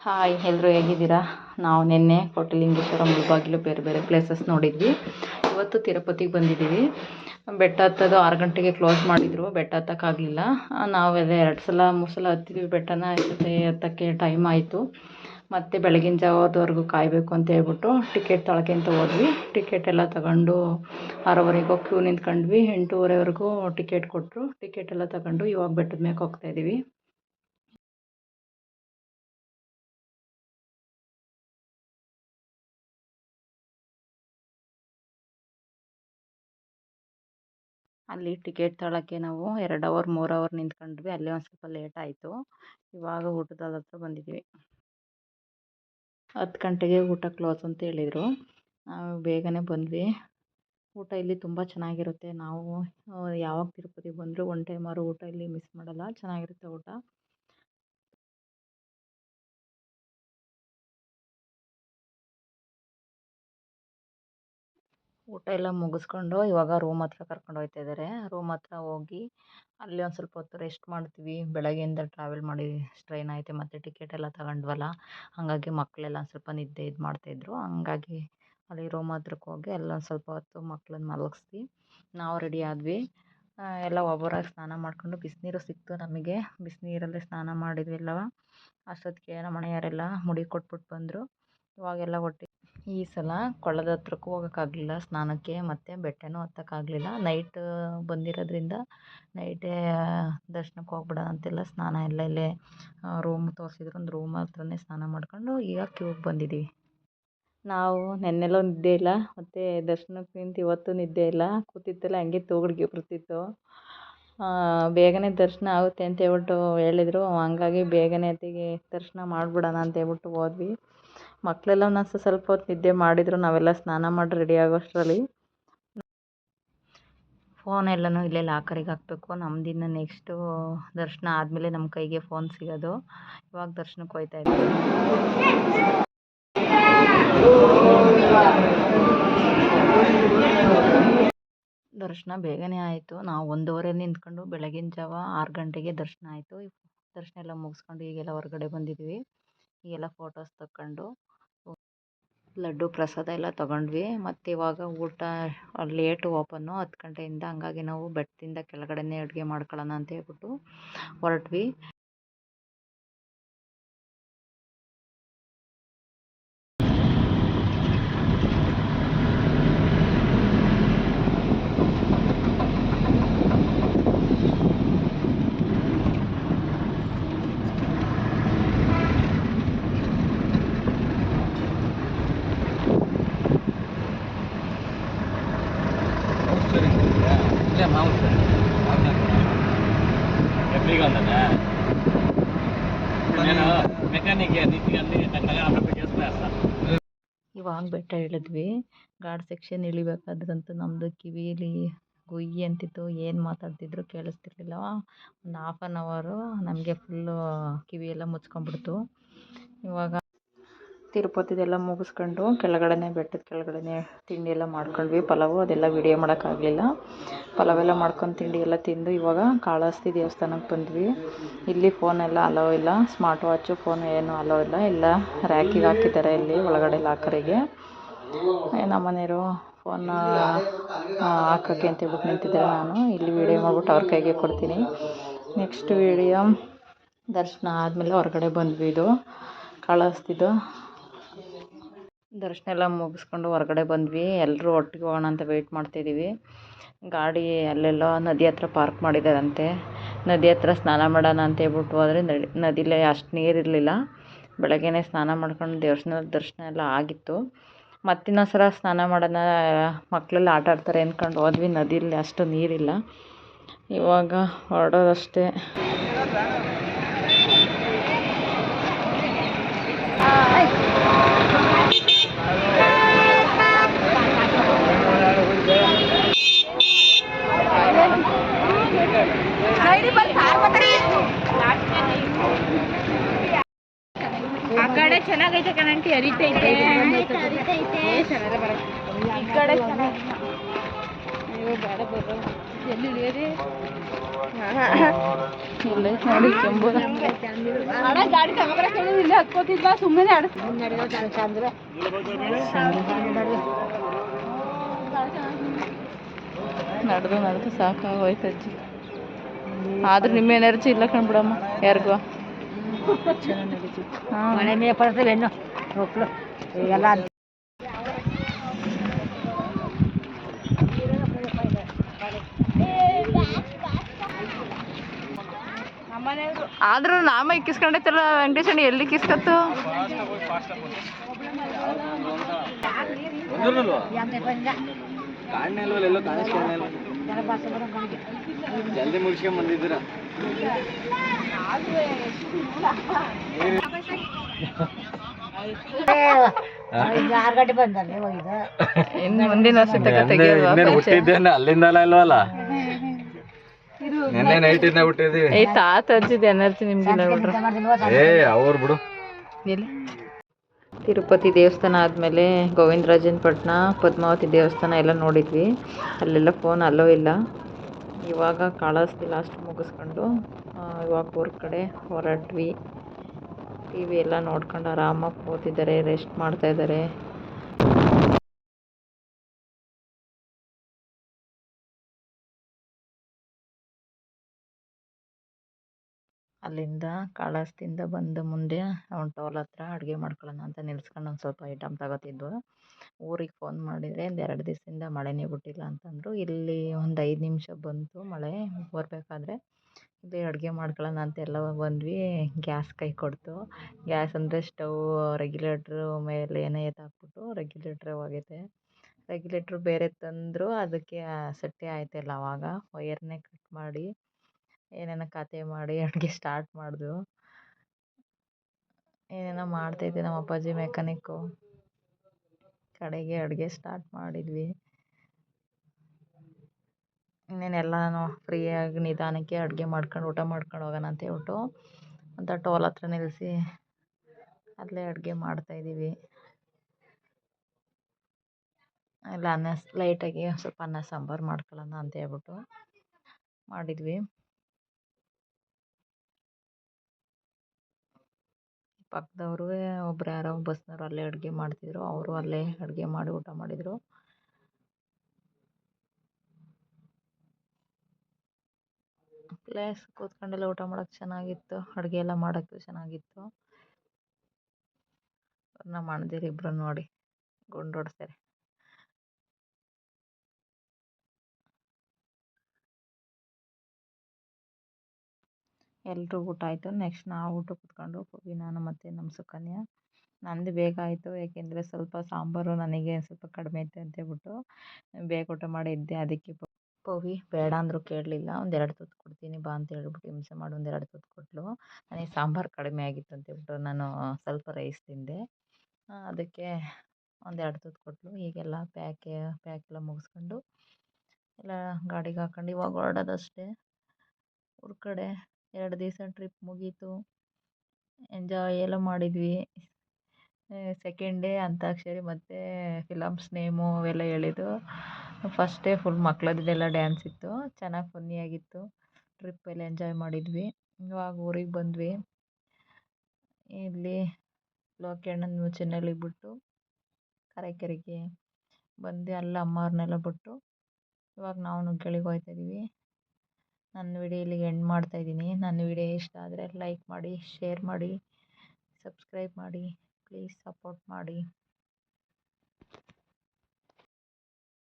Hi ಎಲ್ಲರೂ ಹೇಗಿದ್ದೀರಾ? ನಾವು ನಿನ್ನೆ ಕೋಟಿಲಿಂಗೇಶ್ವರ ಮುಳಬಾಗಿಲು ಬೇರೆ ಬೇರೆ ಪ್ಲೇಸಸ್ ನೋಡಿದ್ವಿ. ಇವತ್ತು ತಿರುಪತಿಗೆ ಬಂದಿದ್ದೀವಿ. ಬೆಟ್ಟ ಹತ್ತೋದು ಆರು ಗಂಟೆಗೆ ಕ್ಲೋಸ್ ಮಾಡಿದರು. ಬೆಟ್ಟ ಹತ್ತಕ್ಕಾಗಲಿಲ್ಲ. ನಾವೆಲ್ಲ ಎರಡು ಸಲ, ಮೂರು ಸಲ ಹತ್ತಿದ್ವಿ. ಬೆಟ್ಟನ ಜೊತೆ ಹತ್ತಕ್ಕೆ ಟೈಮ್ ಆಯಿತು. ಮತ್ತು ಬೆಳಗಿನ ಜಾವದವರೆಗೂ ಕಾಯಬೇಕು ಅಂತ ಹೇಳ್ಬಿಟ್ಟು ಟಿಕೆಟ್ ತೊಗೊಳಕ್ಕೆ ಅಂತ ಹೋದ್ವಿ. ಟಿಕೆಟ್ ಎಲ್ಲ ತಗೊಂಡು ಆರೂವರೆಗೆ ಕ್ಯೂ ನಿಂತ್ಕೊಂಡ್ವಿ. ಎಂಟೂವರೆವರೆಗೂ ಟಿಕೆಟ್ ಕೊಟ್ಟರು ಟಿಕೆಟ್ ಎಲ್ಲ ತಗೊಂಡು ಇವಾಗ ಬೆಟ್ಟದ ಮೇಲೆ ಹೋಗ್ತಾಯಿದ್ದೀವಿ ಅಲ್ಲಿ ಟಿಕೆಟ್ ತಗೊಳ್ಳೋಕ್ಕೆ ನಾವು ಎರಡು ಅವರ್ ಮೂರು ಅವರ್ ನಿಂತ್ಕೊಂಡ್ವಿ. ಅಲ್ಲೇ ಒಂದು ಸ್ವಲ್ಪ ಲೇಟ್ ಆಯಿತು. ಇವಾಗ ಊಟದ ಹತ್ರ ಬಂದಿದ್ದೀವಿ ಹತ್ತು ಗಂಟೆಗೆ ಊಟ ಕ್ಲೋಸ್ ಅಂತ ಹೇಳಿದರು. ನಾವು ಬೇಗನೆ ಬಂದ್ವಿ. ಊಟ ಇಲ್ಲಿ ತುಂಬ ಚೆನ್ನಾಗಿರುತ್ತೆ. ನಾವು ಯಾವಾಗ ತಿರುಪತಿಗೆ ಬಂದರೂ ಒನ್ ಟೈಮರು ಊಟ ಇಲ್ಲಿ ಮಿಸ್ ಮಾಡಲ್ಲ. ಚೆನ್ನಾಗಿರುತ್ತೆ ಊಟ. ಊಟ ಎಲ್ಲ ಮುಗಿಸ್ಕೊಂಡು ಇವಾಗ ರೂಮ್ ಹತ್ರ ಕರ್ಕೊಂಡು ಹೋಗ್ತಾ ಇದ್ದಾರೆ. ರೂಮ್ ಹತ್ರ ಹೋಗಿ ಅಲ್ಲಿ ಒಂದು ಸ್ವಲ್ಪ ಹೊತ್ತು ರೆಸ್ಟ್ ಮಾಡ್ತೀವಿ. ಬೆಳಗ್ಗೆಯಿಂದ ಟ್ರಾವೆಲ್ ಮಾಡಿ ಸ್ಟ್ರೈನ್ ಐತೆ ಮತ್ತು ಟಿಕೆಟ್ ಎಲ್ಲ ತಗೊಂಡ್ವಲ್ಲ. ಹಾಗಾಗಿ ಮಕ್ಕಳೆಲ್ಲ ಸ್ವಲ್ಪ ನಿದ್ದೆ ಇದು ಮಾಡ್ತಾಯಿದ್ರು ಹಂಗಾಗಿ ಅಲ್ಲಿ ರೂಮ್ ಹತ್ರಕ್ಕೆ ಹೋಗಿ ಅಲ್ಲೊಂದು ಸ್ವಲ್ಪ ಹೊತ್ತು ಮಕ್ಳನ್ನ ಮಲಗಿಸಿ ನಾವು ರೆಡಿ ಆದ್ವಿ. ಎಲ್ಲ ಒಬ್ಬರಾಗಿ ಸ್ನಾನ ಮಾಡಿಕೊಂಡು ಬಿಸಿನೀರು ಸಿಕ್ತು ನಮಗೆ. ಬಿಸಿನೀರಲ್ಲೇ ಸ್ನಾನ ಮಾಡಿದ್ವಿ ಎಲ್ಲವ ಅಷ್ಟೊತ್ತಿಗೆ ನಮ್ಮ ಮನೆಯವರೆಲ್ಲ ಮುಡಿ ಕೊಟ್ಬಿಟ್ಟು ಬಂದರು. ಇವಾಗೆಲ್ಲ ಒಟ್ಟಿಗೆ ಈ ಸಲ ಕೊಳ್ಳದ ಹತ್ರಕ್ಕೂ ಹೋಗೋಕ್ಕಾಗ್ಲಿಲ್ಲ. ಸ್ನಾನಕ್ಕೆ ಮತ್ತು ಬೆಟ್ಟನೂ ಹತ್ತೋಕ್ಕಾಗ್ಲಿಲ್ಲ. ನೈಟ್ ಬಂದಿರೋದ್ರಿಂದ ನೈಟೇ ದರ್ಶನಕ್ಕೆ ಹೋಗ್ಬಿಡೋಣ ಅಂತೆಲ್ಲ ಸ್ನಾನ ಎಲ್ಲ ಇಲ್ಲೇ ರೂಮ್ ತೋರಿಸಿದ್ರು. ಒಂದು ರೂಮ್ ಹತ್ರನೇ ಸ್ನಾನ ಮಾಡ್ಕೊಂಡು ಈಗ ಕ್ಯೂಗೆ ಬಂದಿದ್ದೀವಿ ನಾವು ನೆನ್ನೆಲ್ಲ ನಿದ್ದೆ ಇಲ್ಲ. ಮತ್ತು ದರ್ಶನಕ್ಕೆ ನಿಂತು ಇವತ್ತು ನಿದ್ದೆ ಇಲ್ಲ. ಕೂತಿತ್ತಲ್ಲ, ಹಂಗೆ ತೂಗುಡ್ಗೆ ಬರ್ತಿತ್ತು. ಬೇಗನೆ ದರ್ಶನ ಆಗುತ್ತೆ ಅಂತ ಹೇಳ್ಬಿಟ್ಟು ಹೇಳಿದ್ರು. ಹಂಗಾಗಿ ಬೇಗನೆ ಅತ್ತಿಗೆ ದರ್ಶನ ಮಾಡಿಬಿಡೋಣ ಅಂತ ಹೇಳ್ಬಿಟ್ಟು ಹೋದ್ವಿ. ಮಕ್ಕಳೆಲ್ಲ ಒಂದೊಂದು ಸ್ವಲ್ಪ ಹೊತ್ತು ನಿದ್ದೆ ಮಾಡಿದರು. ನಾವೆಲ್ಲ ಸ್ನಾನ ಮಾಡಿ ರೆಡಿ ಆಗೋಷ್ಟರಲ್ಲಿ. ಫೋನ್ ಎಲ್ಲನೂ ಇಲ್ಲೇ ಲಾಕರಿಗೆ ಹಾಕಬೇಕು. ನಮ್ಮದಿನ್ನ ನೆಕ್ಸ್ಟು ದರ್ಶನ ಆದಮೇಲೆ ನಮ್ಮ ಕೈಗೆ ಫೋನ್ ಸಿಗೋದು. ಇವಾಗ ದರ್ಶನಕ್ಕೆ ಹೋಗ್ತಾ ಇದ್ದೀವಿ ದರ್ಶನ ಬೇಗನೆ ಆಯಿತು. ನಾವು ಒಂದೂವರೆ ನಿಂತ್ಕೊಂಡು ಬೆಳಗಿನ ಜಾವ ಆರು ಗಂಟೆಗೆ ದರ್ಶನ ಆಯಿತು. ದರ್ಶನ ಎಲ್ಲ ಮುಗಿಸ್ಕೊಂಡು ಈಗೆಲ್ಲ ಹೊರಗಡೆ ಬಂದಿದ್ವಿ. ಈಗೆಲ್ಲ ಫೋಟೋಸ್ ತಕ್ಕೊಂಡು ಲಡ್ಡು ಪ್ರಸಾದ ಎಲ್ಲ ತೊಗೊಂಡ್ವಿ. ಮತ್ತು ಇವಾಗ ಊಟ ಲೇಟು ಓಪನ್ನು ಹತ್ತು ಗಂಟೆಯಿಂದ ಹಂಗಾಗಿ ನಾವು ಬೆಟ್ಟದಿಂದ ಕೆಳಗಡೆನೇ ಅಡುಗೆ ಮಾಡ್ಕೊಳ್ಳೋಣ ಅಂತ ಹೇಳ್ಬಿಟ್ಟು ಹೊರಟ್ವಿ. ಇವಾಗ ಬೆಟ್ಟ ಹೇಳಿದ್ವಿ ಗಾಡ್ ಸೆಕ್ಷನ್ ಇಳಿಬೇಕಾದ್ರಂತೂ ನಮ್ದು ಕಿವಿಲಿ ಗುಯ್ಯಿ ಅಂತಿತ್ತು. ಏನು ಮಾತಾಡ್ತಿದ್ರು ಕೇಳಿಸ್ತಿರ್ಲಿಲ್ಲ. ಒಂದು ಹಾಫ್ ಆನ್ ಅವರು ನಮಗೆ ಫುಲ್ಲು ಕಿವಿಯೆಲ್ಲ ಮುಚ್ಕೊಂಡ್ಬಿಡ್ತು. ಇವಾಗ ತಿರುಪತಿದೆಲ್ಲ ಮುಗಿಸ್ಕೊಂಡು ಕೆಳಗಡೆನೇ ಬೆಟ್ಟದ ಕೆಳಗಡೆನೇ ತಿಂಡಿ ಎಲ್ಲ ಮಾಡ್ಕೊಂಡ್ವಿ. ಪಲಾವು ಅದೆಲ್ಲ ವಿಡಿಯೋ ಮಾಡೋಕ್ಕಾಗಲಿಲ್ಲ. ಪಲಾವೆಲ್ಲ ಮಾಡ್ಕೊಂಡು ತಿಂಡಿ ಎಲ್ಲ ತಿಂದು ಇವಾಗ ಕಾಳಹಸ್ತಿ ದೇವಸ್ಥಾನಕ್ಕೆ ಬಂದ್ವಿ. ಇಲ್ಲಿ ಫೋನೆಲ್ಲ ಅಲೋ ಇಲ್ಲ. ಸ್ಮಾರ್ಟ್ ವಾಚು ಫೋನ್ ಏನು ಅಲೋ ಇಲ್ಲ. ಎಲ್ಲ ರ್ಯಾಕಿಗೆ ಹಾಕಿದ್ದಾರೆ ಇಲ್ಲಿ ಒಳಗಡೆ ಲಾಕರಿಗೆ ನಮ್ಮ ಮನೆಯವರು ಫೋನ್ ಹಾಕೋಕ್ಕೆ ಅಂತ ಹೇಳ್ಬಿಟ್ಟು ನಿಂತಿದ್ದೆ ನಾನು. ಇಲ್ಲಿ ವೀಡಿಯೋ ಮಾಡ್ಬಿಟ್ಟು ಅವ್ರ ಕೈಗೆ ಕೊಡ್ತೀನಿ. ನೆಕ್ಸ್ಟ್ ವಿಡಿಯೋ ದರ್ಶನ ಆದಮೇಲೆ ಹೊರಗಡೆ ಬಂದ್ವಿ ಇದು. ಕಾಳಹಸ್ತಿದು. ದರ್ಶನ ಎಲ್ಲ ಮುಗಿಸ್ಕೊಂಡು ಹೊರಗಡೆ ಬಂದ್ವಿ. ಎಲ್ಲರೂ ಒಟ್ಟಿಗೆ ಹೋಗೋಣ ಅಂತ ವೆಯ್ಟ್ ಮಾಡ್ತಿದ್ದೀವಿ ಗಾಡಿ ಅಲ್ಲೆಲ್ಲೋ ನದಿ ಹತ್ರ ಪಾರ್ಕ್ ಮಾಡಿದ್ದಾರಂತೆ ನದಿ ಹತ್ರ ಸ್ನಾನ ಮಾಡೋಣ ಅಂತ ಹೇಳ್ಬಿಟ್ಟು ಹೋದರೆ ನಡಿ, ನದಿಲೇ ಅಷ್ಟು ನೀರಿರಲಿಲ್ಲ ಬೆಳಗ್ಗೆನೇ ಸ್ನಾನ ಮಾಡ್ಕೊಂಡು ದೇವಸ್ಥಾನದ ದರ್ಶನ ಎಲ್ಲ ಆಗಿತ್ತು. ಮತ್ತಿನ್ನೊಂದು ಸಲ ಸ್ನಾನ ಮಾಡೋಣ ಮಕ್ಕಳೆಲ್ಲ ಆಟ ಆಡ್ತಾರೆ ಅಂದ್ಕೊಂಡು ಹೋದ್ವಿ. ನದಿಲಿ ಅಷ್ಟು ನೀರಿಲ್ಲ. ಇವಾಗ ಹೊರಡೋದಷ್ಟೇ ಆ ಕಡೆ ಕಣಂಟಿ ಹರಿತೈತೆ ಈ ಕಡೆ ಚೆನ್ನಾಗಿ ಅಣ್ಣ ಗಾಡಿ ತಗೊಂಡ್ರೆ ಹತ್ಕೋತಿದ್ವಾ? ಸುಮ್ಮನೆ ಆಡ ನಡೆದು ನಡೆದು ಸಾಕಾಗೋಯ್ತು ಅಜ್ಜಿ. ಆದ್ರೂ ನಿಮ್ಮ ಎನರ್ಜಿ ಇಲ್ಲ ಕಣ್ಬಿಡಮ್ಮ ಯಾರಿಗೂ. ಹಾಂ. ಮಳೆ ಮೇ ಪಡ್ತವೆ ಮಕ್ಕಳು ಎಲ್ಲ ಆದ್ರೂ ನಾಮ ಇಕ್ಕಿಸ್ಕೊಂಡೈತಲ್ಲ ವೆಂಕಟೇಶಣ್ಣ ಎಲ್ಲಿ ಕಿಸ್ಕತ್ತು? ಕಾಣೆ ಇಲ್ವಲ್ಲ ಎಲ್ಲೋ ಕಾಣಿಸ್ಕೊಂಡೆ ಇಲ್ಲ ಜಲ್ದಿ ಮುಗಿಸ್ಕೊಂಡ್ ಬಂದಿದ್ದೀರ ಆರು ಗಂಟೆ ಬಂದಲ್ಲಿ ಹೋಗಿದ್ದು. ಇನ್ನು ಮುಂದಿನ ವರ್ಷ ತಗ ತೆಗಿಯೋದು ಹುಟ್ಟಿದ್ದೇನೆ ಅಲ್ಲಿಂದಲ್ಲ ಇಲ್ವಲ್ಲ? ನಿನ್ನೆ ನೈಟ್ ಇಂದ ಹುಟ್ಟಿದೀವಿ ಏ ತಾತ ಅಜ್ಜಿದ ಎನರ್ಜಿ ನೋಡ್ರಿ ಏ ಅವ್ರು ಬಿಡು. ಎಲ್ಲಿ? ತಿರುಪತಿ ದೇವಸ್ಥಾನ ಆದಮೇಲೆ ಗೋವಿಂದರಾಜನಪಟ್ಟಣ ಪದ್ಮಾವತಿ ದೇವಸ್ಥಾನ ಎಲ್ಲ ನೋಡಿದ್ವಿ. ಅಲ್ಲೆಲ್ಲ ಫೋನ್ ಅಲ್ಲೋ ಇಲ್ಲ. ಇವಾಗ ಕಾಳಸ್ತಿ ಲಾಸ್ಟ್ ಮುಗಿಸ್ಕೊಂಡು ಇವಾಗ ಊರ್ ಕಡೆ ಹೊರಟ್ವಿ. ಟಿ ವಿ ಎಲ್ಲ ನೋಡ್ಕೊಂಡು ಆರಾಮಾಗಿ ಕೂತಿದ್ದಾರೆ ರೆಸ್ಟ್ ಮಾಡ್ತಾ ಇದ್ದಾರೆ. ಅಲ್ಲಿಂದ ಕಾಳಾಸ್ತಿಂದ ಬಂದು ಮುಂದೆ ಅವ್ನು ಟೋಲ್ ಹತ್ರ ಅಡುಗೆ ಮಾಡ್ಕೊಳ್ಳೋಣ ಅಂತ ನಿಲ್ಸ್ಕೊಂಡು ಒಂದು ಸ್ವಲ್ಪ ಐಟಮ್ ತಗೋತಿದ್ವು. ಊರಿಗೆ ಫೋನ್ ಮಾಡಿದರೆ ಒಂದು ಎರಡು ದಿವಸದಿಂದ ಮಳೆನೇ ಬಿಟ್ಟಿಲ್ಲ ಅಂತಂದರು. ಇಲ್ಲಿ ಒಂದು ಐದು ನಿಮಿಷ ಬಂತು ಮಳೆ, ಬರಬೇಕಾದ್ರೆ. ಇಲ್ಲಿ ಅಡುಗೆ ಮಾಡ್ಕೊಳ್ಳೋಣ ಅಂತೆಲ್ಲ ಬಂದ್ವಿ. ಗ್ಯಾಸ್ ಕೈ ಕೊಡ್ತು. ಗ್ಯಾಸ್ ಅಂದರೆ ಸ್ಟವ್, ರೆಗ್ಯುಲೇಟ್ರು ಮೇಲೆ ಏನೇ ಎತ್ತಾಕ್ಬಿಟ್ಟು ರೆಗ್ಯುಲೇಟ್ರ್ ಹೋಗೈತೆ ರೆಗ್ಯುಲೇಟ್ರ್ ಬೇರೆ ತಂದರು ಅದಕ್ಕೆ ಸೆಟ್ಟೇ ಆಯ್ತಿಲ್ಲ ಆವಾಗ ವಯರ್ನೇ ಕಟ್ ಮಾಡಿ, ಏನೇನೋ ಕತೆ ಮಾಡಿ ಅಡುಗೆ ಸ್ಟಾರ್ಟ್ ಮಾಡಿದ್ವು ಏನೇನೋ ಮಾಡ್ತಾಯಿದ್ದೆ ನಮ್ಮ ಅಪ್ಪಾಜಿ ಮೆಕ್ಯಾನಿಕ್ಕು. ಕಡೆಗೆ ಅಡುಗೆ ಸ್ಟಾರ್ಟ್ ಮಾಡಿದ್ವಿ. ಇನ್ನೇನೆಲ್ಲನೂ ಫ್ರೀಯಾಗಿ ನಿಧಾನಕ್ಕೆ ಅಡುಗೆ ಮಾಡ್ಕೊಂಡು ಊಟ ಮಾಡ್ಕೊಂಡು ಹೋಗೋಣ ಅಂತ ಹೇಳ್ಬಿಟ್ಟು ಅಂತ ಟೋಲ್ ಹತ್ರ ನಿಲ್ಲಿಸಿ ಅಲ್ಲೇ ಅಡುಗೆ ಮಾಡ್ತಾಯಿದ್ದೀವಿ ಇಲ್ಲ, ಅನ್ನ ಲೈಟಾಗಿ ಸ್ವಲ್ಪ ಅನ್ನ ಸಾಂಬಾರು ಮಾಡ್ಕೊಳ್ಳೋಣ ಅಂತ ಹೇಳ್ಬಿಟ್ಟು ಮಾಡಿದ್ವಿ. ಪಕ್ಕದವ್ರು ಒಬ್ರು ಯಾರೋ ಬಸ್ನವ್ರು ಅಲ್ಲೇ ಅಡುಗೆ ಮಾಡ್ತಿದ್ರು, ಅವರು ಅಲ್ಲೇ ಅಡುಗೆ ಮಾಡಿ ಊಟ ಮಾಡಿದರು. ಪ್ಲೇಸ್ ಕೂತ್ಕೊಂಡೆಲ್ಲ ಊಟ ಮಾಡೋಕೆ ಚೆನ್ನಾಗಿತ್ತು, ಅಡುಗೆ ಎಲ್ಲ ಮಾಡಕ್ಕೆ ಚೆನ್ನಾಗಿತ್ತು. ನಮ್ಮ ಅಣ್ಣದಿರು ಇಬ್ಬರು ನೋಡಿ, ಗುಂಡು ಎಲ್ಲರೂ ಊಟ ಆಯಿತು, ನೆಕ್ಸ್ಟ್ ನಾವು ಊಟ ಕೂತ್ಕೊಂಡು ನಾನು ಮತ್ತು ನಮ್ಮ ಸುಕನ್ಯಾ. ನಂದು ಬೇಗ ಆಯಿತು ಏಕೆಂದರೆ ಸ್ವಲ್ಪ ಸಾಂಬಾರು ನನಗೆ ಸ್ವಲ್ಪ ಕಡಿಮೆ ಇತ್ತು ಅಂತ ಹೇಳ್ಬಿಟ್ಟು ಬೇಗ ಊಟ ಮಾಡಿ ಇದ್ದೆ ಅದಕ್ಕೆ ಪವಿ ಬೇಡ ಅಂದರೂ ಕೇಳಲಿಲ್ಲ, ಒಂದೆರಡು ತುತ್ತು ಕೊಡ್ತೀನಿ, ಬಾ ಅಂತ ಹೇಳ್ಬಿಟ್ಟು ಹಿಂಸೆ ಮಾಡಿ, ಒಂದೆರಡು ತುತ್ತು ಕೊಟ್ಟಳು ನನಗೆ ಸಾಂಬಾರು ಕಡಿಮೆ ಆಗಿತ್ತು ಅಂತ ಹೇಳ್ಬಿಟ್ಟು ನಾನು ಸ್ವಲ್ಪ ರೈಸ್ ತಿಂದೆ. ಅದಕ್ಕೆ ಒಂದೆರಡು ತುತ್ತು ಕೊಟ್ಟಳು ಈಗೆಲ್ಲ ಪ್ಯಾಕೆ ಪ್ಯಾಕ್ ಎಲ್ಲ ಮುಗಿಸ್ಕೊಂಡು ಎಲ್ಲ ಗಾಡಿಗೆ ಹಾಕೊಂಡು ಇವಾಗ ಹೊರಡೋದಷ್ಟೇ. ಊರ ಕಡೆ ಎರಡು ದಿವಸ ಟ್ರಿಪ್ ಮುಗೀತು. ಎಂಜಾಯ್ ಎಲ್ಲ ಮಾಡಿದ್ವಿ. ಸೆಕೆಂಡ್ ಡೇ ಅಂತಾಕ್ಷರಿ ಮತ್ತು ಫಿಲಮ್ಸ್ ನೇಮು ಅವೆಲ್ಲ ಹೇಳಿದ್ದು ಫಸ್ಟ್ ಡೇ ಫುಲ್ ಮಕ್ಳದ್ದೆಲ್ಲ ಡ್ಯಾನ್ಸ್ ಇತ್ತು. ಚೆನ್ನಾಗಿ ಫನ್ನಿಯಾಗಿತ್ತು. ಟ್ರಿಪ್ಪೆಲ್ಲ ಎಂಜಾಯ್ ಮಾಡಿದ್ವಿ. ಇವಾಗ ಊರಿಗೆ ಬಂದ್ವಿ. ಇಲ್ಲಿ ಲೋಕೇಣ್ಣನ ಮುಚ್ಚಿನಲ್ಲಿ ಬಿಟ್ಟು ಕರೆಕೆರೆಗೆ ಬಂದು. ಅಲ್ಲಿ ಅಮ್ಮವ್ರನ್ನೆಲ್ಲ ಬಿಟ್ಟು. ಇವಾಗ ನಾವು ಗೆಳಿಗೆ ಹೋಗ್ತಾ ಇದ್ದೀವಿ ನನ್ನ ವಿಡಿಯೋ ಇಲ್ಲಿಗೆ ಎಂಡ್ ಮಾಡ್ತಾಯಿದ್ದೀನಿ ನನ್ನ ವಿಡಿಯೋ ಇಷ್ಟ ಆದರೆ ಲೈಕ್ ಮಾಡಿ, ಶೇರ್ ಮಾಡಿ, ಸಬ್ಸ್ಕ್ರೈಬ್ ಮಾಡಿ, ಪ್ಲೀಸ್ ಸಪೋರ್ಟ್ ಮಾಡಿ.